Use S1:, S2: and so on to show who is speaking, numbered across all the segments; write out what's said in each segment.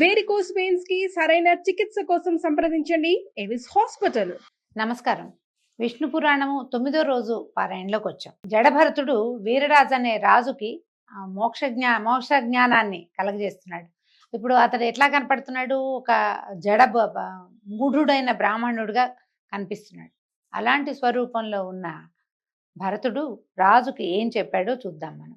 S1: Varicose పెయిన్స్కి సరైన చికిత్స కోసం సంప్రదించండి. ఎవిస్ హాస్పిటల్
S2: నమస్కారం. విష్ణు పురాణము తొమ్మిదో రోజు పారాయణలోకి వచ్చాం. జడభరతుడు వీరరాజు అనే రాజుకి మోక్ష జ్ఞా మోక్ష జ్ఞానాన్ని కలగజేస్తున్నాడు. ఇప్పుడు అతడు ఎట్లా కనపడుతున్నాడు? ఒక జడ బ- బ్రాహ్మణుడుగా మూఢుడైన కనిపిస్తున్నాడు. అలాంటి స్వరూపంలో ఉన్న భరతుడు రాజుకి ఏం చెప్పాడో చూద్దాం మనం.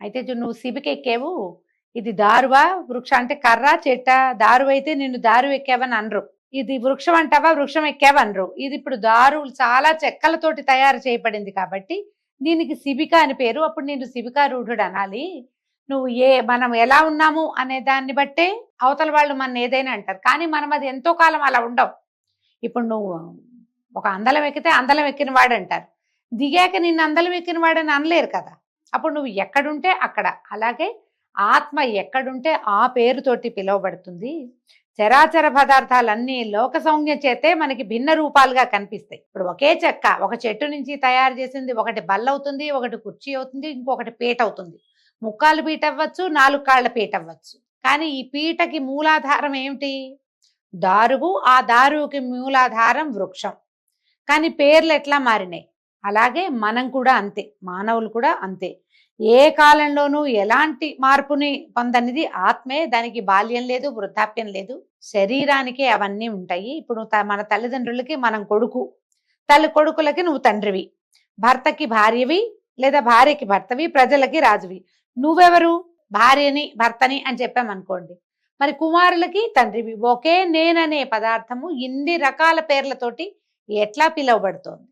S2: అయితే నువ్వు సిబికెక్కేవు? ఇది దారువా? వృక్ష అంటే కర్ర చెట్ట దారు అయితే నిన్ను దారు ఎక్కావని అనరు. ఇది వృక్షం అంటావా? వృక్షం ఎక్కావనరు ఇది ఇప్పుడు దారు చాలా చెక్కలతోటి తయారు చేయబడింది కాబట్టి దీనికి శిబిక అని పేరు. అప్పుడు నేను శిబికారూఢుడు అనాలి. నువ్వు ఏ మనం ఎలా ఉన్నాము అనే దాన్ని బట్టే అవతల వాళ్ళు మన ఏదైనా అంటారు. కానీ మనం అది ఎంతో కాలం అలా ఉండవు. ఇప్పుడు నువ్వు ఒక అందలం ఎక్కితే అందలం ఎక్కిన వాడు అంటారు. దిగాక నిన్ను అందలం ఎక్కిన వాడని అనలేరు కదా. అప్పుడు నువ్వు ఎక్కడుంటే అక్కడ. అలాగే ఆత్మ ఎక్కడుంటే ఆ పేరుతోటి పిలువబడుతుంది. చరాచర పదార్థాలన్నీ లోక సౌజ్ఞ చేతే మనకి భిన్న రూపాలుగా కనిపిస్తాయి. ఇప్పుడు ఒకే చెక్క ఒక చెట్టు నుంచి తయారు చేసింది ఒకటి బల్ల అవుతుంది ఒకటి కుర్చీ అవుతుంది ఇంకొకటి పీట అవుతుంది. ముక్కాలు పీట అవ్వచ్చు నాలుగు కాళ్ళ పీట అవ్వచ్చు కానీ ఈ పీటకి మూలాధారం ఏమిటి? దారువు ఆ దారువుకి మూలాధారం వృక్షం. కానీ పేర్లు ఎట్లా మారినాయి? అలాగే మనం కూడా అంతే మానవులు కూడా అంతే. ఏ కాలంలోనూ ఎలాంటి మార్పుని పొందనిది ఆత్మే దానికి బాల్యం లేదు వృద్ధాప్యం లేదు. శరీరానికే అవన్నీ ఉంటాయి. ఇప్పుడు త- మన తల్లిదండ్రులకి మనం కొడుకు తల్లి కొడుకులకి నువ్వు తండ్రివి. భర్తకి భార్యవి లేదా భార్యకి భర్తవి ప్రజలకి రాజువి. నువ్వెవరు? భార్యని భర్తని అని చెప్పామనుకోండి. మరి కుమారులకి తండ్రివి. ఒకే నేననే పదార్థము ఇన్ని రకాల పేర్లతోటి ఎట్లా పిలువబడుతోంది?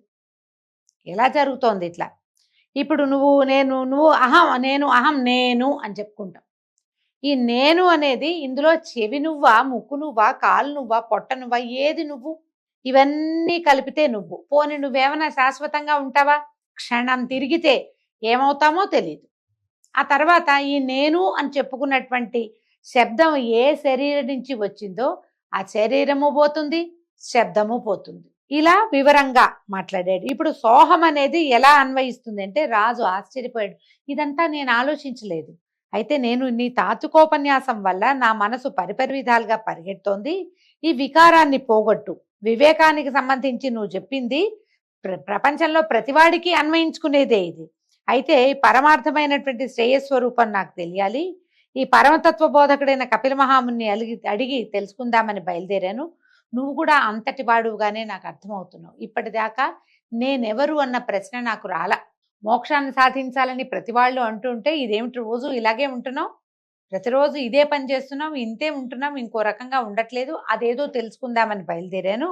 S2: ఎలా జరుగుతోంది ఇట్లా? ఇప్పుడు నువ్వు నేను నువ్వు అహం నేను అహం నేను అని చెప్పుకుంటాం. ఈ నేను అనేది ఇందులో చెవి నువ్వా ముక్కు నువ్వా కాలు నువ్వా పొట్ట నువ్వా ఏది నువ్వు? ఇవన్నీ కలిపితే నువ్వు. పోని నువ్వేమైనా శాశ్వతంగా ఉంటావా? క్షణం తిరిగితే ఏమవుతామో తెలియదు ఆ తర్వాత ఈ నేను అని చెప్పుకున్నటువంటి శబ్దం ఏ శరీరం నుంచి వచ్చిందో ఆ శరీరము పోతుంది శబ్దము పోతుంది. ఇలా వివరంగా మాట్లాడాడు. ఇప్పుడు సోహం అనేది ఎలా అన్వయిస్తుంది అంటే రాజు ఆశ్చర్యపోయాడు. ఇదంతా నేను ఆలోచించలేదు. అయితే నేను నీ తాతుకోపన్యాసం వల్ల నా మనసు పరిపరి విధాలుగా పరిగెడుతోంది. ఈ వికారాన్ని పోగొట్టు. వివేకానికి సంబంధించి నువ్వు చెప్పింది ప్ర- ప్రపంచంలో ప్రతివాడికి అన్వయించుకునేదే ఇది. అయితే పరమార్థమైనటువంటి శ్రేయస్వరూపం నాకు తెలియాలి. ఈ పరమతత్వ బోధకుడైన కపిల మహాముని అలిగి అడిగి తెలుసుకుందామని బయలుదేరాను. నువ్వు కూడా అంతటి వాడుగానే నాకు అర్థమవుతున్నావు. ఇప్పటిదాకా నేనెవరు అన్న ప్రశ్న నాకు రాల. మోక్షాన్ని సాధించాలని ప్రతి వాళ్ళు అంటుంటే ఇదేమిటి రోజు ఇలాగే ఉంటున్నావు? ప్రతిరోజు ఇదే పని చేస్తున్నాం ఇంతే ఉంటున్నాం ఇంకో రకంగా ఉండట్లేదు? అదేదో తెలుసుకుందామని బయలుదేరాను?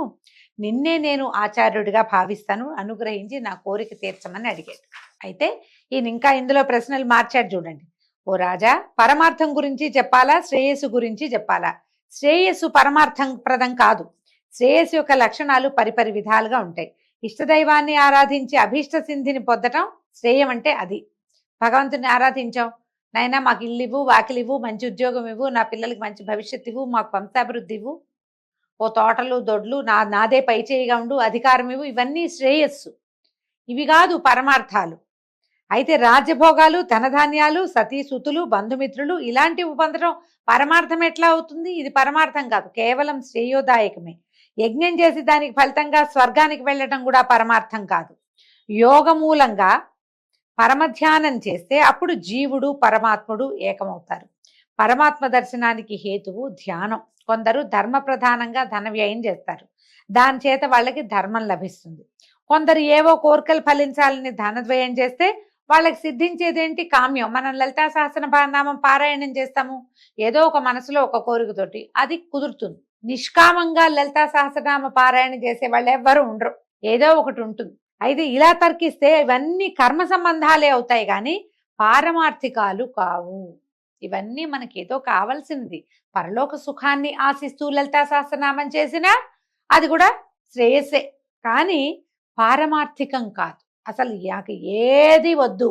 S2: నిన్నే నేను ఆచార్యుడిగా భావిస్తాను. అనుగ్రహించి నా కోరిక తీర్చమని అడిగాడు. అయితే ఈయన ఇంకా ఇందులో ప్రశ్నలు మార్చాడు చూడండి. ఓ రాజా పరమార్థం గురించి చెప్పాలా? శ్రేయస్సు గురించి చెప్పాలా? శ్రేయస్సు పరమార్థం ప్రదం కాదు. శ్రేయస్సు యొక్క లక్షణాలు పరిపరి విధాలుగా ఉంటాయి. ఇష్టదైవాన్ని ఆరాధించి అభీష్ట సిద్ధిని పొందటం శ్రేయం అంటే అది. భగవంతుని ఆరాధించాం నైనా మాకు ఇల్లు ఇవ్వు వాకిలి మంచి ఉద్యోగం ఇవ్వు నా పిల్లలకి మంచి భవిష్యత్తు ఇవ్వు మాకు వంశాభివృద్ధి ఇవ్వు. ఓ తోటలు దొడ్లు నా నాదే పై చేయిగా ఉండు అధికారం ఇవ్వు ఇవన్నీ శ్రేయస్సు. ఇవి కాదు పరమార్థాలు. అయితే రాజ్యభోగాలు ధనధాన్యాలు సతీసుతులు బంధుమిత్రులు ఇలాంటివి పొందడం పరమార్థం ఎట్లా అవుతుంది? ఇది పరమార్థం కాదు కేవలం శ్రేయోదాయకమే. యజ్ఞం చేసి దానికి ఫలితంగా స్వర్గానికి వెళ్ళటం కూడా పరమార్థం కాదు. యోగ మూలంగా పరమధ్యానం చేస్తే అప్పుడు జీవుడు పరమాత్ముడు ఏకమవుతారు. పరమాత్మ దర్శనానికి హేతువు ధ్యానం. కొందరు ధర్మ ప్రధానంగా ధన వ్యయం చేస్తారు. దాని చేత వాళ్ళకి ధర్మం లభిస్తుంది. కొందరు ఏవో కోరికలు ఫలించాలని ధన వ్యయం చేస్తే వాళ్ళకి సిద్ధించేదేంటి కామ్యం? మనం లలితా సహస్ర నామం పారాయణం చేస్తాము. ఏదో ఒక మనసులో ఒక కోరికతోటి అది కుదురుతుంది. నిష్కామంగా లలితా సహస్రనామ పారాయణ చేసే వాళ్ళు ఎవ్వరు ఉండరు. ఏదో ఒకటి ఉంటుంది. అయితే ఇలా తర్కిస్తే ఇవన్నీ కర్మ సంబంధాలే అవుతాయి కానీ పారమార్థికాలు కావు. ఇవన్నీ మనకి ఏదో కావాల్సింది. పరలోక సుఖాన్ని ఆశిస్తూ లలితా సహస్రనామం చేసినా అది కూడా శ్రేయస్సే. కానీ పారమార్థికం కాదు. అసలు నాకు ఏది వద్దు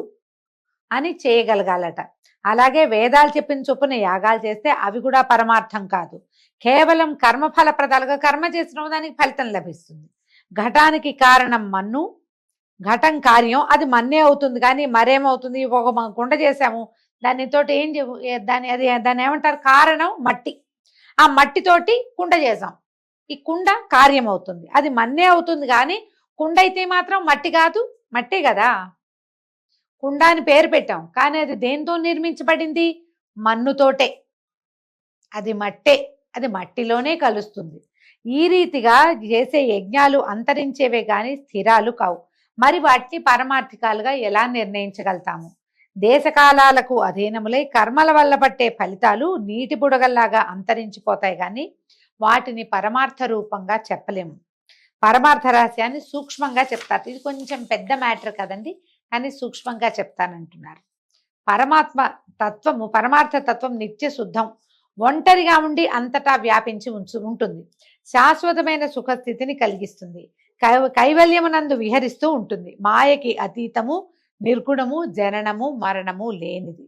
S2: అని చేయగలగాలట. అలాగే వేదాలు చెప్పిన చొప్పున యాగాలు చేస్తే అవి కూడా పరమార్థం కాదు. కేవలం కర్మఫలప్రదాలుగా కర్మ చేసిన దానికి ఫలితం లభిస్తుంది. ఘటానికి కారణం మన్ను ఘటం కార్యం అది మన్నే అవుతుంది కానీ మరేమవుతుంది? ఒక మనం కుండ చేసాము దానితోటి ఏం దాని అది దాన్ని ఏమంటారు? కారణం మట్టి. ఆ మట్టితోటి కుండ చేసాం ఈ కుండ కార్యం అవుతుంది అది మన్నే అవుతుంది కానీ కుండ అయితే మాత్రం మట్టి కాదు మట్టే కదా? కుండ అని పేరు పెట్టాం. కానీ అది దేంతో నిర్మించబడింది? మన్నుతోటే అది మట్టే. అది మట్టిలోనే కలుస్తుంది. ఈ రీతిగా చేసే యజ్ఞాలు అంతరించేవే కానీ స్థిరాలు కావు. మరి వాటిని పరమార్థికాలుగా ఎలా నిర్ణయించగలుగుతాము? దేశకాలాలకు అధీనములై కర్మల వల్ల పట్టే ఫలితాలు నీటి బుడగల్లాగా అంతరించిపోతాయి కానీ వాటిని పరమార్థ రూపంగా చెప్పలేము. పరమార్థ రహస్యాన్ని సూక్ష్మంగా చెప్తారు. ఇది కొంచెం పెద్ద మ్యాటర్ కదండి. కానీ సూక్ష్మంగా చెప్తానంటున్నారు. పరమాత్మ తత్వము పరమార్థ తత్వం నిత్య శుద్ధం. ఒంటరిగా ఉండి అంతటా వ్యాపించి ఉంచు ఉంటుంది. శాశ్వతమైన సుఖస్థితిని కలిగిస్తుంది. కై కైవల్యమునందు విహరిస్తూ ఉంటుంది. మాయకి అతీతము నిర్గుణము జననము మరణము లేనిది.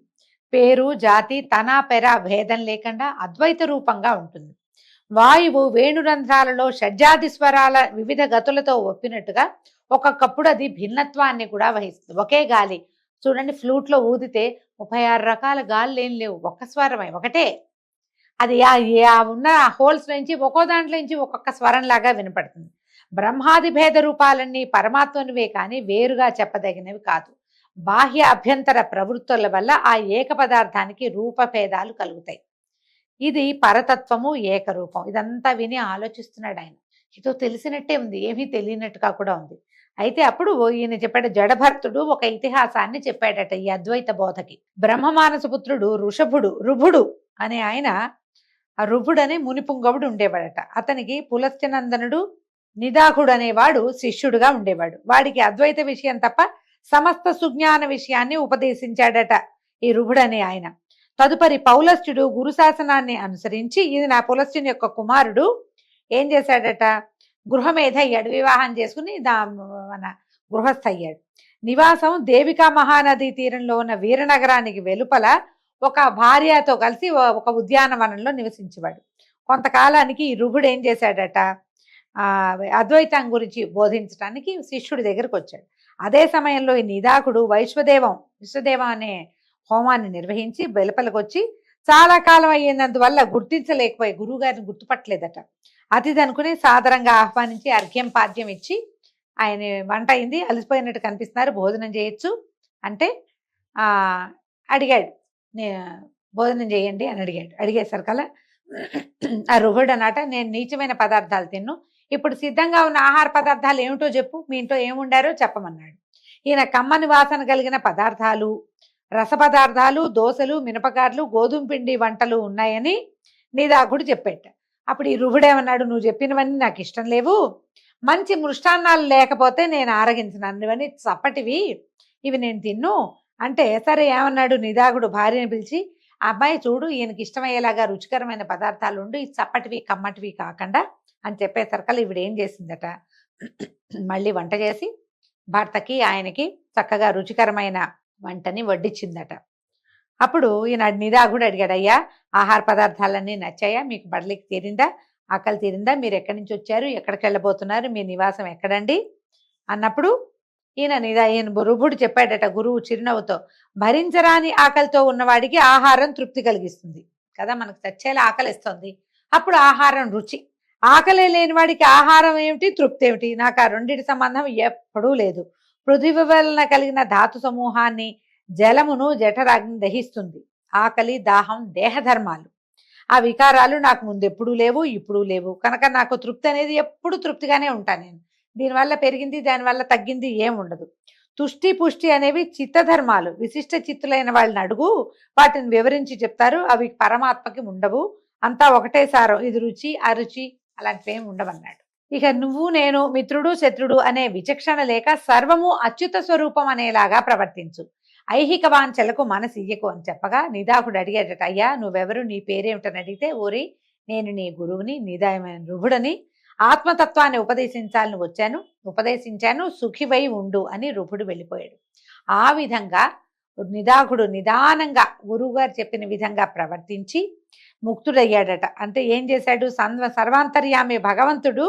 S2: పేరు జాతి తన పెర భేదం లేకుండా అద్వైత రూపంగా ఉంటుంది. వాయువు వేణురంధ్రాలలో షడ్జాది స్వరాల వివిధ గతులతో ఒప్పినట్టుగా ఒక్కొక్కప్పుడు అది భిన్నత్వాన్ని కూడా వహిస్తుంది. ఒకే గాలి. చూడండి ఫ్లూట్లో ఊదితే ముప్పై ఆరు రకాల గాలు ఏం లేవు. ఒక్క స్వరమే ఒకటే. అది ఆ- ఆ ఉన్న హోల్స్ నుంచి ఒక్కో దాంట్లో నుంచి ఒక్కొక్క స్వరం లాగా వినపడుతుంది. బ్రహ్మాది భేద రూపాలన్నీ పరమాత్మనివే కానీ వేరుగా చెప్పదగినవి కాదు. బాహ్య అభ్యంతర ప్రవృత్తుల వల్ల ఆ ఏక పదార్థానికి రూపభేదాలు కలుగుతాయి. ఇది పరతత్వము ఏకరూపం. ఇదంతా విని ఆలోచిస్తున్నాడు ఆయన. ఏదో తెలిసినట్టే ఉంది ఏమీ తెలియనట్టుగా కూడా ఉంది. అయితే అప్పుడు ఈయన చెప్పాడు జడభర్తుడు ఒక ఇతిహాసాన్ని చెప్పాడట ఈ అద్వైత బోధకి. బ్రహ్మమానస పుత్రుడు ఋషభుడు రుభుడు అనే ఆయన ఆ రుభుడు అనే మునిపుంగవుడు ఉండేవాడట. అతనికి పులస్త్యనందనుడు నిదాకుడు అనేవాడు శిష్యుడుగా ఉండేవాడు. వాడికి అద్వైత విషయం తప్ప సమస్త సుజ్ఞాన విషయాన్ని ఉపదేశించాడట ఈ రుభుడు అనే ఆయన. తదుపరి పౌలస్త్యుడు గురుశాసనాన్ని అనుసరించి ఇది నా పులస్త్యుని యొక్క కుమారుడు ఏం చేశాడట? గృహమేధ అయ్యాడు వివాహం చేసుకుని దా మన గృహస్థ అయ్యాడు నివాసం దేవికా మహానది తీరంలో ఉన్న వీరనగరానికి వెలుపల ఒక భార్యతో కలిసి ఒక ఉద్యానవనంలో నివసించేవాడు. కొంతకాలానికి ఈ రుభుడు ఏం చేశాడట? అద్వైతం గురించి బోధించడానికి శిష్యుడి దగ్గరకు వచ్చాడు. అదే సమయంలో ఈ నిదాకుడు వైశ్వదేవం విశ్వదేవం అనే హోమాన్ని నిర్వహించి వెలుపలకొచ్చి చాలా కాలం అయ్యేందువల్ల గుర్తించలేకపోయి గురువు గారిని గుర్తుపట్టలేదట. అతిథి అనుకుని సాదరంగా ఆహ్వానించి అర్ఘ్యం పాద్యం ఇచ్చి ఆయన వంట అయింది అలసిపోయినట్టు కనిపిస్తున్నారు భోజనం చేయొచ్చు అంటే అడిగాడు. భోజనం చేయండి అని అడిగాడు. అడిగేసరి కల్లా ఆ రుహుడు అన్నట నేను నీచమైన పదార్థాలు తిన్ను. ఇప్పుడు సిద్ధంగా ఉన్న ఆహార పదార్థాలు ఏమిటో చెప్పు మీ ఇంట్లో ఏముండారో చెప్పమన్నాడు. ఈయన కమ్మని వాసన కలిగిన పదార్థాలు రసపదార్థాలు దోశలు మినపగార్లు గోధుమ పిండి వంటలు ఉన్నాయని నిదాకుడు చెప్పేట. అప్పుడు ఈ రుహుడేమన్నాడు నువ్వు చెప్పినవన్నీ నాకు ఇష్టం లేవు. మంచి మృష్టాన్నాలు లేకపోతే నేను ఆరగించను. ఇవన్నీ చప్పటివి. ఇవి నేను తిన్ను. అంటే సరే ఏమన్నాడు నిదాగుడు భార్యని పిలిచి "ఆ అబ్బాయి చూడు ఈయనకి ఇష్టమయ్యేలాగా రుచికరమైన పదార్థాలు ఉండు. ఈ చప్పటివి కమ్మటివి కాకుండా అని చెప్పేసరికలు ఈవిడ ఏం చేసిందట? మళ్ళీ వంట చేసి భర్తకి ఆయనకి చక్కగా రుచికరమైన వంటని వడ్డించిందట అప్పుడు ఈయన నిరాగుడు అడిగాడు అయ్యా ఆహార పదార్థాలన్నీ నచ్చాయా? మీకు బడలికి తీరిందా? ఆకలి తీరిందా? మీరు ఎక్కడి నుంచి వచ్చారు? ఎక్కడికి వెళ్ళబోతున్నారు? మీ నివాసం ఎక్కడండి? అన్నప్పుడు ఈయన నిదా ఈయన రుభుడు చెప్పాడట గురువు చిరునవ్వుతో భరించరాని ఆకలితో ఉన్నవాడికి ఆహారం తృప్తి కలిగిస్తుంది. కదా మనకు చచ్చేలా ఆకలిస్తుంది. అప్పుడు ఆహారం రుచి. ఆకలి లేని వాడికి ఆహారం ఏమిటి? తృప్తి ఏమిటి? నాకు ఆ రెండింటి సంబంధం ఎప్పుడూ లేదు. పృథివీ వలన కలిగిన ధాతు సమూహాన్ని జలమును జఠరాగ్ని దహిస్తుంది. ఆకలి దాహం దేహధర్మాలు. ఆ వికారాలు నాకు ముందు ఎప్పుడూ లేవు ఇప్పుడు లేవు. కనుక నాకు తృప్తి అనేది ఎప్పుడు తృప్తిగానే ఉంటాను నేను. దీనివల్ల పెరిగింది దానివల్ల తగ్గింది ఏం ఉండదు. తుష్టి పుష్టి అనేవి చిత్తధర్మాలు. విశిష్ట చిత్తులైన వాళ్ళని అడుగు వాటిని వివరించి చెప్తారు. అవి పరమాత్మకి ఉండవు. అంతా ఒకటే సారం. ఇది రుచి అరుచి అలాంటివి ఏమి ఉండవన్నాడు. ఇక నువ్వు నేను మిత్రుడు శత్రుడు అనే విచక్షణ లేక సర్వము అచ్యుత స్వరూపం అనేలాగా ప్రవర్తించు. ఐహిక వాంఛలకు మనసు ఇయ్యకు అని చెప్పగా నిదాకుడు అడిగాడట అయ్యా నువ్వెవరు? నీ పేరేమిటని అడిగితే ఓరి నేను నీ గురువుని నిదాయమైన రుభుడని. ఆత్మతత్వాన్ని ఉపదేశించాలని వచ్చాను ఉపదేశించాను సుఖివై ఉండు అని రుభుడు వెళ్ళిపోయాడు. ఆ విధంగా నిదాకుడు నిదానంగా గురువుగారు చెప్పిన విధంగా ప్రవర్తించి ముక్తుడయ్యాడట. అంటే ఏం చేశాడు? సర్వాంతర్యామి భగవంతుడు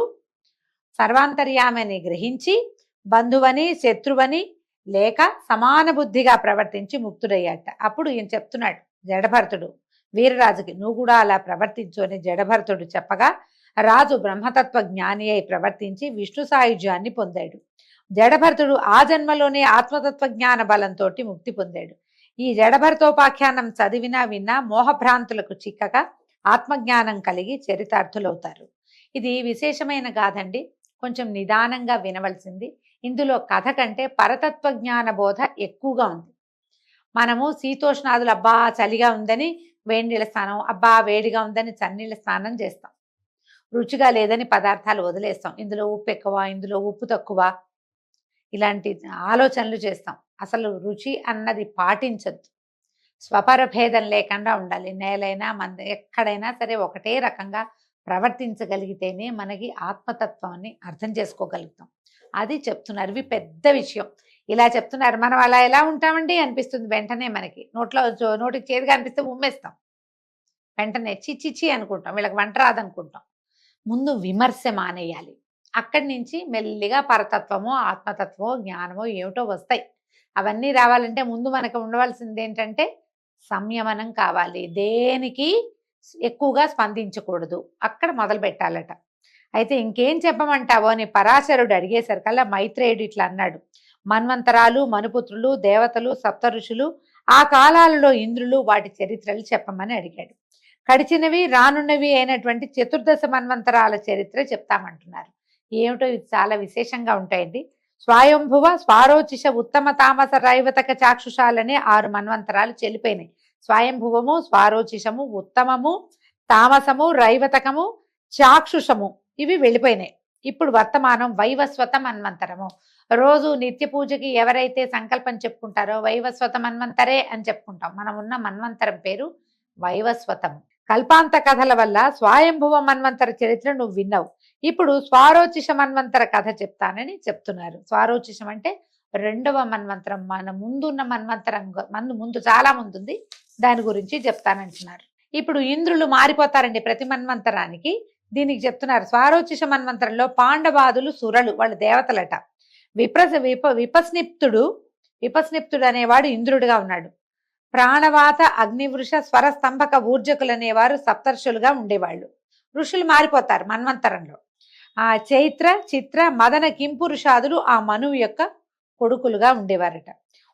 S2: సర్వాంతర్యామిని గ్రహించి బంధువని శత్రువని లేక సమాన బుద్ధిగా ప్రవర్తించి ముక్తుడయ్యాట. అప్పుడు ఈయన చెప్తున్నాడు జడభరతుడు వీరరాజుకి నువ్వు కూడా అలా ప్రవర్తించు అని జడభరతుడు చెప్పగా రాజు బ్రహ్మతత్వ జ్ఞాని అయి ప్రవర్తించి విష్ణు సాయుధ్యాన్ని పొందాడు. జడభరతుడు ఆ జన్మలోనే ఆత్మతత్వ జ్ఞాన బలంతో ముక్తి పొందాడు. ఈ జడభరతోపాఖ్యానం చదివినా విన్నా మోహభ్రాంతులకు చిక్కక ఆత్మజ్ఞానం కలిగి చరితార్థులవుతారు. ఇది విశేషమైన గాథండి. కొంచెం నిదానంగా వినవలసింది. ఇందులో కథ కంటే పరతత్వ జ్ఞాన బోధ ఎక్కువగా ఉంది. మనము శీతోష్ణాదులు అబ్బా చలిగా ఉందని వేడి స్నానం అబ్బా వేడిగా ఉందని చన్నీళ్ళ స్నానం చేస్తాం. రుచిగా లేదని పదార్థాలు వదిలేస్తాం. ఇందులో ఉప్పు ఎక్కువ ఇందులో ఉప్పు తక్కువ ఇలాంటి ఆలోచనలు చేస్తాం. అసలు రుచి అన్నది పాటించద్దు. స్వపరభేదం లేకుండా ఉండాలి. నేలైనా మంద ఎక్కడైనా సరే ఒకటే రకంగా ప్రవర్తించగలిగితేనే మనకి ఆత్మతత్వాన్ని అర్థం చేసుకోగలుగుతాం. అది చెప్తున్నారు. ఇవి పెద్ద విషయం. ఇలా చెప్తున్నారు. మనం అలా ఎలా ఉంటామండి అనిపిస్తుంది వెంటనే మనకి. నోట్లో నోటికి చేదుగా అనిపిస్తే ఉమ్మేస్తాం. వెంటనే చి అనుకుంటాం. వీళ్ళకి వంట రాదనుకుంటాం. ముందు విమర్శ మానేయాలి. అక్కడి నుంచి మెల్లిగా పరతత్వమో ఆత్మతత్వమో జ్ఞానమో ఏమిటో వస్తాయి. అవన్నీ రావాలంటే ముందు మనకు ఉండవలసింది ఏంటంటే సంయమనం కావాలి. దేనికి ఎక్కువగా స్పందించకూడదు. అక్కడ మొదలు పెట్టాలట. అయితే ఇంకేం చెప్పమంటావో అని పరాశరుడు అడిగేసరికల్లా మైత్రేయుడు ఇట్లా అన్నాడు. మన్వంతరాలు మనుపుత్రులు దేవతలు సప్త ఋషులు ఆ కాలాలలో ఇంద్రులు వాటి చరిత్రలు చెప్పమని అడిగాడు. కడిచినవి రానున్నవి అయినటువంటి చతుర్దశ మన్వంతరాల చరిత్ర చెప్తామంటున్నారు. ఏమిటో ఇది చాలా విశేషంగా ఉంటాయండి. స్వయంభువ స్వారోచిష ఉత్తమ తామస రైవతక చాక్షుషాలనే ఆరు మన్వంతరాలు చెల్లిపోయినాయి. స్వయంభువము స్వారోచిషము ఉత్తమము తామసము రైవతకము చాక్షుషము. ఇవి వెళ్ళిపోయినాయి. ఇప్పుడు వర్తమానం వైవస్వత మన్వంతరము రోజు నిత్య పూజకి ఎవరైతే సంకల్పం చెప్పుకుంటారో వైవస్వత మన్వంతరే అని చెప్పుకుంటాం. మనం ఉన్న మన్వంతరం పేరు వైవస్వతం కల్పాంత కథల వల్ల స్వయంభువ మన్వంతర చరిత్ర నువ్వు విన్నావు. ఇప్పుడు స్వారోచిష మన్వంతర కథ చెప్తానని చెప్తున్నారు. స్వారోచిషం అంటే రెండవ మన్వంతరం. మన ముందున్న మన్వంతరం. మన ముందు చాలా ముందుంది. దాని గురించి చెప్తానంటున్నారు. ఇప్పుడు ఇంద్రులు మారిపోతారండి ప్రతి మన్వంతరానికి. దీనికి చెప్తున్నారు స్వారోచిష మన్వంతరంలో పాండవాదులు సురలు వాళ్ళు దేవతలట. విప్రస విప విపస్నిప్తుడు విపస్నిప్తుడు అనేవాడు ఇంద్రుడిగా ఉన్నాడు. ప్రాణవాత అగ్నివృష స్వర స్తంభక ఊర్జకులు అనేవారు సప్తర్షులుగా ఉండేవాళ్ళు. ఋషులు మారిపోతారు మన్వంతరంలో. ఆ చైత్ర చిత్ర మదన కింపురుషాదులు ఆ మనువు యొక్క కొడుకులుగా ఉండేవారట.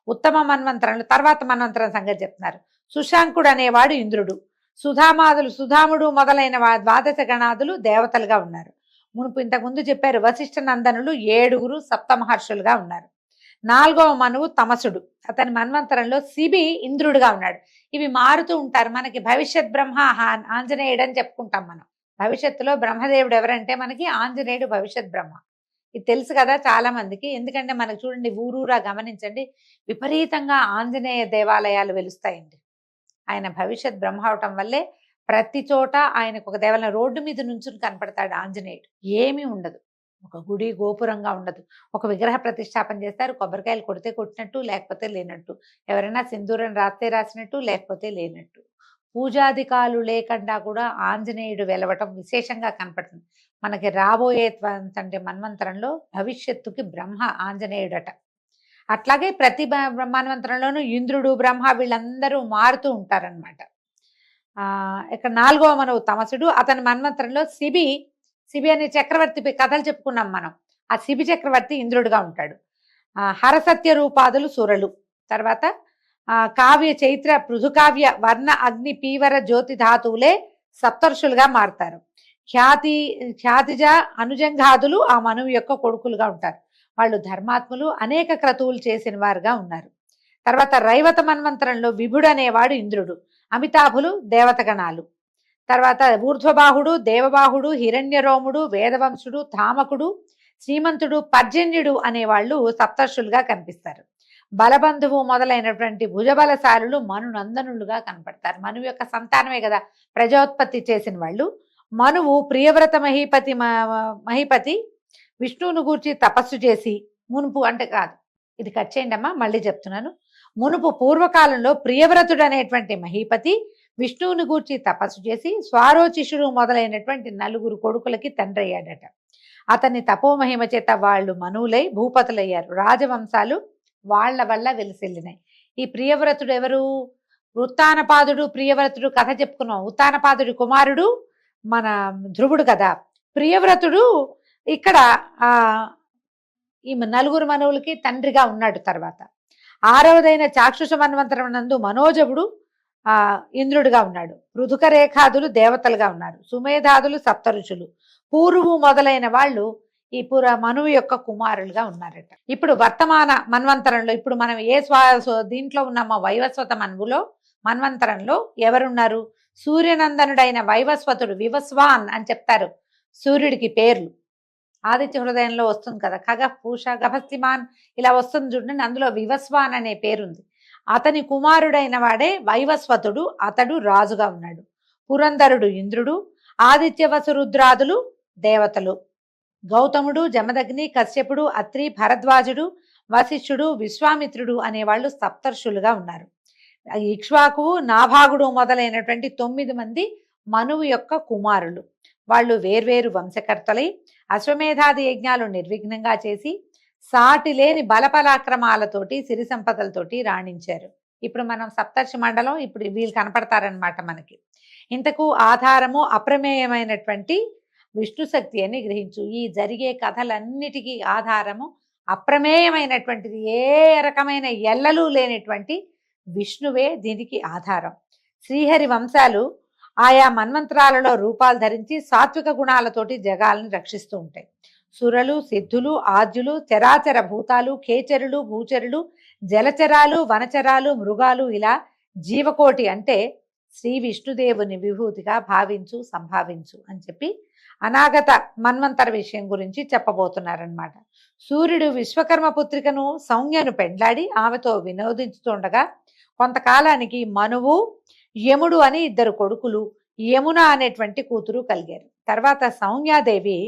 S2: ఉత్తమ మన్వంతరంలో తర్వాత మన్వంతరం సంగతి చెప్తున్నారు. సుశాంకుడు అనేవాడు ఇంద్రుడు. సుధామాదులు సుధాముడు మొదలైన ద్వాదశ గణాదులు దేవతలుగా ఉన్నారు. మునుపు ఇంతకుముందు చెప్పారు వశిష్ఠ నందనులు ఏడుగురు సప్తమహర్షులుగా ఉన్నారు. నాలుగవ మనువు తమసుడు. అతని మన్వంతరంలో శిబి ఇంద్రుడుగా ఉన్నాడు. ఇవి మారుతూ ఉంటారు. మనకి భవిష్యత్ బ్రహ్మ హా- ఆంజనేయుడు అని చెప్పుకుంటాం మనం. భవిష్యత్తులో బ్రహ్మదేవుడు ఎవరంటే మనకి ఆంజనేయుడు భవిష్యత్ బ్రహ్మ. ఇది తెలుసు కదా చాలా మందికి. ఎందుకంటే మనకు చూడండి ఊరూరా గమనించండి. విపరీతంగా ఆంజనేయ దేవాలయాలు వెలుస్తాయండి. ఆయన భవిష్యత్ బ్రహ్మ అవటం వల్లే ప్రతి చోట ఆయనకు ఒక దేవాలయం రోడ్డు మీద నుంచుని కనపడతాడు ఆంజనేయుడు. ఏమీ ఉండదు. ఒక గుడి గోపురంగా ఉండదు. ఒక విగ్రహ ప్రతిష్టాపన చేస్తారు. కొబ్బరికాయలు కొడితే కొట్టినట్టు లేకపోతే లేనట్టు. ఎవరైనా సింధూరం రాస్తే రాసినట్టు లేకపోతే లేనట్టు. పూజాధికాలు లేకుండా కూడా ఆంజనేయుడు వెలవటం విశేషంగా కనపడుతుంది. మనకి రాబోయే అంటే మన్వంతరంలో భవిష్యత్తుకి బ్రహ్మ ఆంజనేయుడట. అట్లాగే ప్రతి బ- ఇంద్రుడు బ్రహ్మ వీళ్ళందరూ మారుతూ ఉంటారనమాట ఆ ఇక్కడ నాలుగవ మనవు తమసుడు అతని మన్వంతరంలో శిబి శిబి అనే చక్రవర్తిపై కథలు చెప్పుకున్నాం మనం. ఆ శిబి చక్రవర్తి ఇంద్రుడుగా ఉంటాడు. హరసత్య రూపాదులు సురలు. తర్వాత కావ్య చైత్ర పృథుకావ్య వర్ణ అగ్ని పీవర జ్యోతి ధాతువులే సప్తర్షులుగా మారుతారు. ఖ్యాతి ఖ్యాతిజ అనుజంఘాదులు ఆ మనువు యొక్క కొడుకులుగా ఉంటారు. వాళ్ళు ధర్మాత్ములు అనేక క్రతువులు చేసిన వారుగా ఉన్నారు. తర్వాత రైవత మన్వంతరంలో విభుడు అనేవాడు ఇంద్రుడు అమితాభులు దేవతగణాలు. తర్వాత ఊర్ధ్వబాహుడు దేవబాహుడు హిరణ్యరోముడు వేదవంశుడు ధామకుడు శ్రీమంతుడు పర్జన్యుడు అనేవాళ్ళు సప్తర్షులుగా కనిపిస్తారు. బలబంధువు మొదలైనటువంటి భుజబలశాలులు మను నందనులుగా కనపడతారు. మనువు యొక్క సంతానమే కదా ప్రజోత్పత్తి చేసిన వాళ్ళు. మనువు ప్రియవ్రత మహీపతి మ- మహీపతి విష్ణువును గూర్చి తపస్సు చేసి మునుపు అంటే కాదు. ఇది కట్ చేయండి అమ్మా మళ్ళీ చెప్తున్నాను. మునుపు పూర్వకాలంలో ప్రియవ్రతుడు అనేటువంటి మహీపతి విష్ణువుని గూర్చి తపస్సు చేసి స్వారోచిషుడు మొదలైనటువంటి నలుగురు కొడుకులకి తండ్రి అయ్యాడట అతని తపోమహిమ చేత వాళ్ళు మనువులై భూపతులయ్యారు. రాజవంశాలు వాళ్ళ వల్ల వెలిసిల్లినాయి. ఈ ప్రియవ్రతుడు ఎవరు ఉత్తానపాదుడు ప్రియవ్రతుడు కథ చెప్పుకున్నాం. ఉత్తానపాదుడి కుమారుడు మన ధ్రువుడు కదా. ప్రియవ్రతుడు ఇక్కడ ఆ ఈ నలుగురు మనువులకి తండ్రిగా ఉన్నాడు తర్వాత. ఆరవదైన చాక్షుష మన్వంతరం నందు మనోజవుడు ఆ ఇంద్రుడిగా ఉన్నాడు. రుధుక రేఖాదులు దేవతలుగా ఉన్నారు. సుమేధాదులు సప్తరుషులు. పూర్వు మొదలైన వాళ్ళు ఈ పుర మనువు యొక్క కుమారులుగా ఉన్నారట. ఇప్పుడు వర్తమాన మన్వంతరంలో ఇప్పుడు మనం ఏ స్వా దీంట్లో ఉన్నామో వైవస్వత మనువులో మన్వంతరంలో ఎవరున్నారు? సూర్యనందనుడైన వైవస్వతుడు వివస్వాన్ అని చెప్తారు సూర్యుడికి పేర్లు. ఆదిత్య హృదయంలో వస్తుంది కదా. ఖగ పూష గభస్తిమాన్ ఇలా వస్తుంది చూడండి. అందులో వివస్వాన్ అనే పేరుంది. అతని కుమారుడైన వాడే వైవస్వతుడు. అతడు రాజుగా ఉన్నాడు. పురంధరుడు ఇంద్రుడు. ఆదిత్యవసురుద్రాదులు దేవతలు. గౌతముడు జమదగ్ని కశ్యపుడు అత్రి భరద్వాజుడు వశిష్ఠుడు విశ్వామిత్రుడు అనేవాళ్ళు సప్తర్షులుగా ఉన్నారు. ఇక్ష్వాకువు నాభాగుడు మొదలైనటువంటి తొమ్మిది మంది మనువు యొక్క కుమారులు. వాళ్ళు వేర్వేరు వంశకర్తలై అశ్వమేధాది యజ్ఞాలు నిర్విఘ్నంగా చేసి సాటి లేని బలపరాక్రమాలతోటి సిరి సంపదలతోటి రాణించారు. ఇప్పుడు మనం సప్తర్షి మండలం ఇప్పుడు వీళ్ళు కనపడతారనమాట మనకి. ఇంతకు ఆధారము అప్రమేయమైనటువంటి విష్ణు శక్తి అని గ్రహించు. ఈ జరిగే కథలన్నిటికీ ఆధారము అప్రమేయమైనటువంటిది. ఏ రకమైన ఎల్లలు లేనటువంటి విష్ణువే దీనికి ఆధారం. శ్రీహరి వంశాలు ఆయా మన్వంతరాలలో రూపాలు ధరించి సాత్విక గుణాలతోటి జగాలను రక్షిస్తూ ఉంటాయి. సురలు సిద్ధులు ఆద్యులు చరాచర భూతాలు కేచరులు భూచరులు జలచరాలు వనచరాలు మృగాలు ఇలా జీవకోటి అంటే శ్రీ విష్ణుదేవుని విభూతిగా భావించు సంభావించు అని చెప్పి అనాగత మన్వంతర విషయం గురించి చెప్పబోతున్నారనమాట సూర్యుడు విశ్వకర్మ పుత్రికను సౌమ్యను పెండ్లాడి ఆమెతో వినోదించుతుండగా కొంతకాలానికి మనువు యముడు అని ఇద్దరు కొడుకులు యమున అనేటువంటి కూతురు కలిగారు. తర్వాత సౌమ్యాదేవి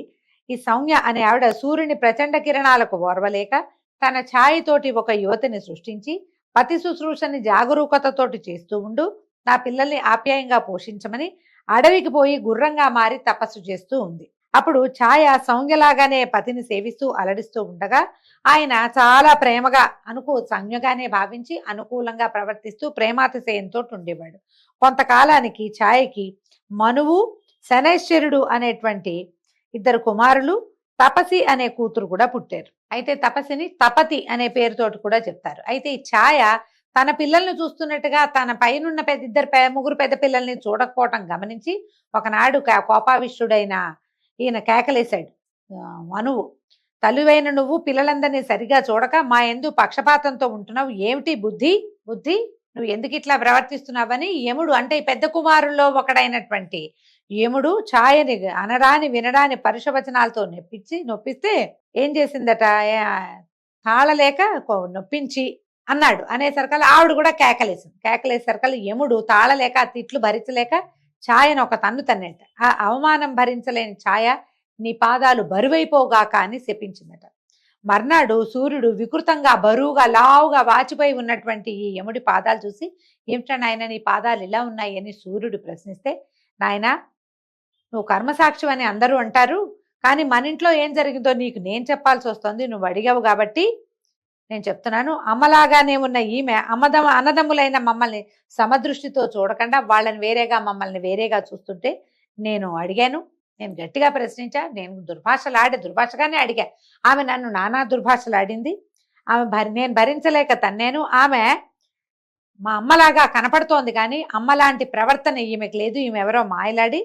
S2: ఈ సౌమ్య అనే ఆవిడ సూర్యుని ప్రచండ కిరణాలకు ఓర్వలేక తన ఛాయతోటి ఒక యువతిని సృష్టించి పతి శుశ్రూషని జాగరూకతతోటి చేస్తూ ఉండు నా పిల్లల్ని ఆప్యాయంగా పోషించమని అడవికి పోయి గుర్రంగా మారి తపస్సు చేస్తూ ఉంది. అప్పుడు ఛాయ సౌంగ్యలాగానే పతిని సేవిస్తూ అలడిస్తూ ఉండగా ఆయన చాలా ప్రేమగా అనుకూ సంజ్ఞగానే భావించి అనుకూలంగా ప్రవర్తిస్తూ ప్రేమాతిశయంతో ఉండేవాడు. కొంతకాలానికి ఛాయకి మనువు శనైశ్వరుడు అనేటువంటి ఇద్దరు కుమారులు తపసి అనే కూతురు కూడా పుట్టారు. అయితే తపసిని తపతి అనే పేరుతోటి కూడా చెప్తారు. అయితే ఈ ఛాయ తన పిల్లల్ని చూస్తున్నట్టుగా తన పైనున్న పెద్ద ఇద్దరు ముగ్గురు పెద్ద పిల్లల్ని చూడకపోవటం గమనించి ఒకనాడు కా- ఈయన కేకలేశాడు. మనువు తల్లివైన నువ్వు పిల్లలందరినీ సరిగా చూడక మా ఎందు పక్షపాతంతో ఉంటున్నావు. ఏమిటి బుద్ధి? బుద్ధి? నువ్వు ఎందుకు ఇట్లా ప్రవర్తిస్తున్నావని? యముడు అంటే పెద్ద కుమారుల్లో ఒకడైనటువంటి యముడు ఛాయని అనరాని వినడాని పరుషవచనాలతో నొప్పించి నొప్పిస్తే ఏం చేసిందట? తాళలేక నొప్పించి అన్నాడు. అనేసరికల్ ఆవిడ కూడా కేకలేసింది. కేకలేసరికల్ యముడు తాళలేక తిట్లు భరించలేక ఛాయను ఒక తన్ను తన్నట. ఆ అవమానం భరించలేని ఛాయ నీ పాదాలు బరువైపోగాక అని శపించిందట. మర్నాడు సూర్యుడు వికృతంగా బరువుగా లావుగా వాచిపోయి ఉన్నటువంటి ఈ యముడి పాదాలు చూసి ఏమిటా నాయన నీ పాదాలు ఇలా ఉన్నాయి? అని సూర్యుడు ప్రశ్నిస్తే నాయన నువ్వు కర్మసాక్షి అని అందరూ అంటారు కానీ మన ఇంట్లో ఏం జరిగిందో నీకు నేను చెప్పాల్సి వస్తుంది నువ్వు అడిగావు కాబట్టి నేను చెప్తున్నాను అమ్మలాగానే ఉన్న ఈమె అమ్మదమ అన్నదమ్ములైన మమ్మల్ని సమదృష్టితో చూడకుండా వాళ్ళని వేరేగా మమ్మల్ని వేరేగా చూస్తుంటే నేను అడిగాను నేను గట్టిగా ప్రశ్నించా నేను దుర్భాషలాడి దుర్భాషగానే అడిగా. ఆమె నన్ను నానా దుర్భాషలాడింది ఆమె భరి నేను భరించలేక తన్నేను ఆమె మా అమ్మలాగా కనపడుతోంది కానీ అమ్మలాంటి ప్రవర్తన ఈమెకు లేదు ఈమె ఎవరో మాయలాడి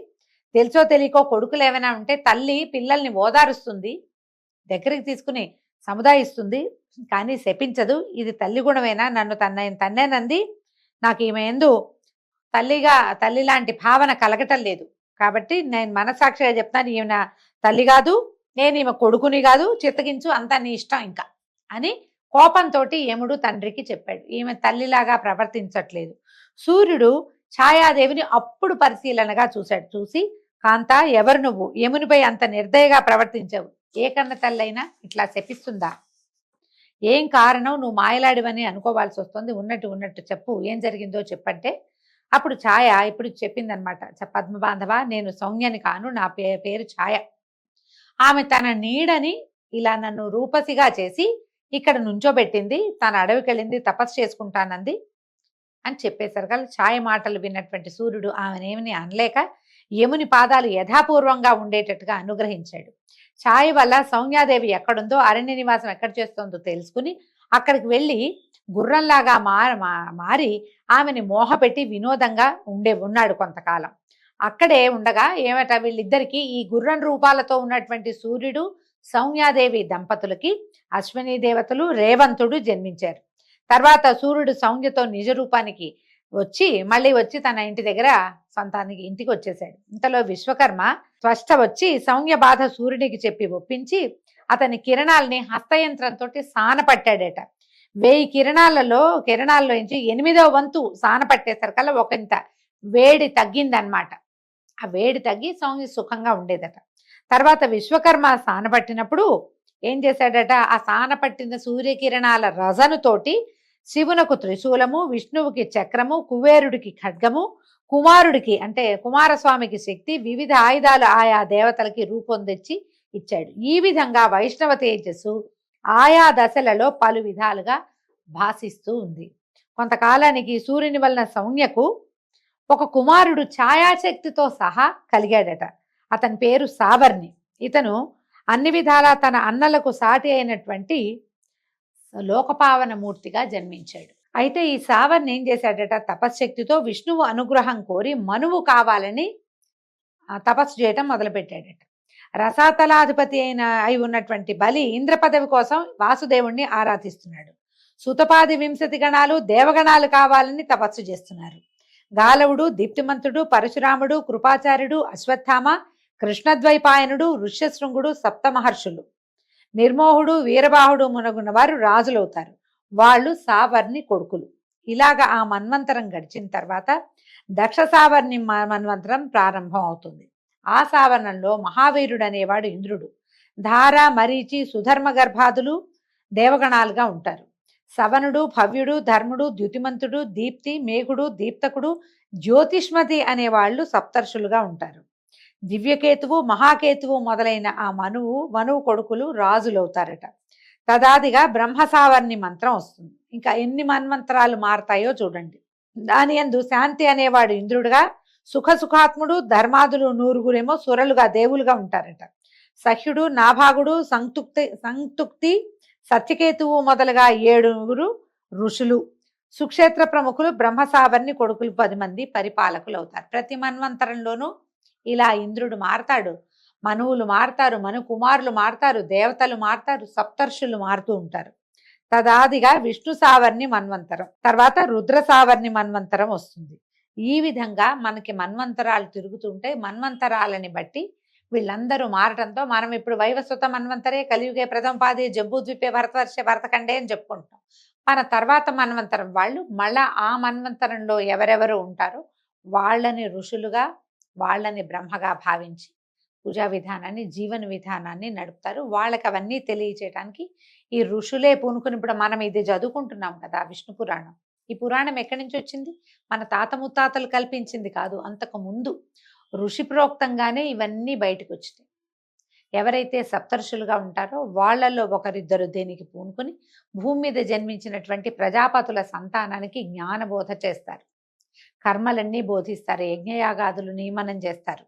S2: తెలుసో తెలియకో కొడుకులు ఏమైనా ఉంటే తల్లి పిల్లల్ని ఓదారుస్తుంది దగ్గరికి తీసుకుని సముదాయిస్తుంది కానీ శపించదు. ఇది తల్లి గుణమేనా? నన్ను తన్న తన్నేనంది. నాకు ఈమె ఎందు తల్లిగా తల్లి లాంటి భావన కలగటం లేదు. కాబట్టి నేను మనసాక్షిగా చెప్తాను ఈమె నా తల్లి కాదు నేను ఈమె కొడుకుని కాదు చిత్తగించు అంతా నీ ఇష్టం ఇంకా అని కోపంతో యముడు తండ్రికి చెప్పాడు. ఈమె తల్లిలాగా ప్రవర్తించట్లేదు. సూర్యుడు ఛాయాదేవిని అప్పుడు పరిశీలనగా చూశాడు. చూసి కాంత ఎవరు నువ్వు? యమునిపై అంత నిర్దయగా ప్రవర్తించవు. ఏ కన్న తల్లైనా ఇట్లా శపిస్తుందా? ఏం కారణం? నువ్వు మాయలాడివని అనుకోవాల్సి వస్తుంది. ఉన్నట్టు ఉన్నట్టు చెప్పు. ఏం జరిగిందో చెప్పంటే అప్పుడు ఛాయ ఇప్పుడు చెప్పిందనమాట. పద్మబాంధవ నేను సౌమ్యని కాను నా పే పేరు ఛాయ. ఆమె తన నీడని ఇలా నన్ను రూపసిగా చేసి ఇక్కడ నుంచోబెట్టింది తన అడవికి వెళ్ళింది తపస్సు చేసుకుంటానంది అని చెప్పేసరికి ఛాయ మాటలు విన్నటువంటి సూర్యుడు ఆమెనేమిని అనలేక యముని పాదాలు యథాపూర్వంగా ఉండేటట్టుగా అనుగ్రహించాడు. ఛాయ్ వల్ల సౌమ్యాదేవి ఎక్కడుందో అరణ్య నివాసం ఎక్కడ చేస్తోందో తెలుసుకుని అక్కడికి వెళ్ళి గుర్రంలాగా మా- మారి ఆమెని మోహపెట్టి వినోదంగా ఉండే ఉన్నాడు కొంతకాలం. అక్కడే ఉండగా ఏమట వీళ్ళిద్దరికి ఈ గుర్రం రూపాలతో ఉన్నటువంటి సూర్యుడు సౌమ్యాదేవి దంపతులకి అశ్విని దేవతలు రేవంతుడు జన్మించారు. తర్వాత సూర్యుడు సౌమ్యతో నిజ రూపానికి వచ్చి మళ్ళీ వచ్చి తన ఇంటి దగ్గర సొంతానికి ఇంటికి వచ్చేసాడు ఇంతలో విశ్వకర్మ స్పష్ట వచ్చి సౌమ్య బాధ సూర్యునికి చెప్పి ఒప్పించి అతని కిరణాలని హస్తయంత్రంతో సానపట్టాడట వెయ్యి కిరణాలలో కిరణాల్లో నుంచి ఎనిమిదో వంతు సానపట్టేసరికల్లా ఒక ఇంత వేడి తగ్గిందనమాట ఆ వేడి తగ్గి సౌమ్య సుఖంగా ఉండేదట. తర్వాత విశ్వకర్మ సానపట్టినప్పుడు ఏం చేశాడట? ఆ సానపట్టిన సూర్యకిరణాల రజనుతోటి శివునకు త్రిశూలము విష్ణువుకి చక్రము కుబేరుడికి ఖడ్గము కుమారుడికి అంటే కుమారస్వామికి శక్తి వివిధ ఆయుధాలు ఆయా దేవతలకి రూపొందించి ఇచ్చాడు. ఈ విధంగా వైష్ణవ తేజస్సు ఆయా దశలలో పలు విధాలుగా భాసిస్తూ ఉంది. కొంతకాలానికి సూర్యుని వలన సౌమ్యకు ఒక కుమారుడు ఛాయాశక్తితో సహా కలిగాడట. అతని పేరు సావర్ణి ఇతను అన్ని విధాలా తన అన్నలకు సాటి అయినటువంటి లోకపావన మూర్తిగా జన్మించాడు. అయితే ఈ సావర్ని ఏం చేశాడట? తపశ్శక్తితో విష్ణువు అనుగ్రహం కోరి మనువు కావాలని తపస్సు చేయటం మొదలుపెట్టాడట. రసాతలాధిపతి అయిన అయి ఉన్నటువంటి బలి ఇంద్ర పదవి కోసం వాసుదేవుణ్ణి ఆరాధిస్తున్నాడు. సుతపాది వింశతి గణాలు దేవగణాలు కావాలని తపస్సు చేస్తున్నారు. గాలవుడు దీప్తిమంతుడు పరశురాముడు కృపాచార్యుడు అశ్వత్థామ కృష్ణద్వైపాయనుడు ఋష్యశృంగుడు సప్తమహర్షులు. నిర్మోహుడు వీరబాహుడు మునగున్న వారు రాజులవుతారు. వాళ్ళు సావర్ని కొడుకులు. ఇలాగ ఆ మన్వంతరం గడిచిన తర్వాత దక్ష సావర్ణి మ- మన్వంతరం ప్రారంభం అవుతుంది ఆ సావర్ణంలో మహావీరుడు అనేవాడు ఇంద్రుడు. ధార మరీచి సుధర్మ గర్భాదులు దేవగణాలుగా ఉంటారు. సవనుడు భవ్యుడు ధర్ముడు ద్యుతిమంతుడు దీప్తి మేఘుడు దీప్తకుడు జ్యోతిష్మతి అనేవాళ్ళు సప్తర్షులుగా ఉంటారు. దివ్యకేతువు మహాకేతువు మొదలైన ఆ మనువు మనువు కొడుకులు రాజులవుతారట. తదాదిగా బ్రహ్మసావర్ణి మంత్రం వస్తుంది. ఇంకా ఎన్ని మన్మంత్రాలు మారతాయో చూడండి. దాని యందు శాంతి అనేవాడు ఇంద్రుడుగా సుఖ సుఖాత్ముడు ధర్మాదులు నూరుగురేమో సురలుగా దేవులుగా ఉంటారట. సహ్యుడు నాభాగుడు సంతుక్తి సంతుక్తి సత్యకేతువు మొదలుగా ఏడుగురు ఋషులు. సుక్షేత్ర ప్రముఖులు బ్రహ్మసావర్ణి కొడుకులు పది మంది పరిపాలకులు అవుతారు ప్రతి మన్వంతరంలోనూ ఇలా ఇంద్రుడు మారతాడు. మనువులు మారతారు మను కుమారులు మారతారు దేవతలు మారతారు సప్తర్షులు మారుతూ ఉంటారు. తదాదిగా విష్ణు సావర్ణి మన్వంతరం తర్వాత రుద్ర సావర్ణి మన్వంతరం వస్తుంది. ఈ విధంగా మనకి మన్వంతరాలు తిరుగుతుంటే మన్వంతరాలని బట్టి వీళ్ళందరూ మారటంతో మనం ఇప్పుడు వైవస్వత మన్వంతరే కలియుగే ప్రథమ పాది జబ్బు ద్వీపే భరతవర్ష భరతఖండే అని చెప్పుకుంటాం. మన తర్వాత మన్వంతరం వాళ్ళు మళ్ళా ఆ మన్వంతరంలో ఎవరెవరు ఉంటారో వాళ్ళని ఋషులుగా వాళ్ళని బ్రహ్మగా భావించి పూజా విధానాన్ని జీవన విధానాన్ని నడుపుతారు. వాళ్ళకి అవన్నీ తెలియచేయడానికి ఈ ఋషులే పూనుకుని ఇప్పుడు మనం ఇది చదువుకుంటున్నాం కదా విష్ణు పురాణం. ఈ పురాణం ఎక్కడి నుంచి వచ్చింది? మన తాత ముత్తాతలు కల్పించింది కాదు అంతకు ముందు. ఋషి ప్రోక్తంగానే ఇవన్నీ బయటకు వచ్చినాయి. ఎవరైతే సప్తర్షులుగా ఉంటారో వాళ్ళల్లో ఒకరిద్దరు దేనికి పూనుకొని భూమి మీద జన్మించినటువంటి ప్రజాపతుల సంతానానికి జ్ఞానబోధ చేస్తారు. కర్మలన్నీ బోధిస్తారు యజ్ఞయాగాదులు నియమనం చేస్తారు.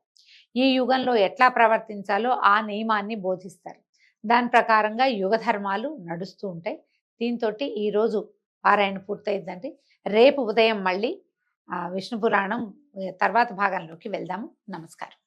S2: ఈ యుగంలో ఎట్లా ప్రవర్తించాలో ఆ నియమాన్ని బోధిస్తారు. దాని ప్రకారంగా యుగ ధర్మాలు నడుస్తూ ఉంటాయి. దీంతో ఈరోజు పారాయణ పూర్తయిందండి రేపు ఉదయం మళ్ళీ విష్ణు పురాణం తర్వాత భాగంలోకి వెళ్దాము. నమస్కారం.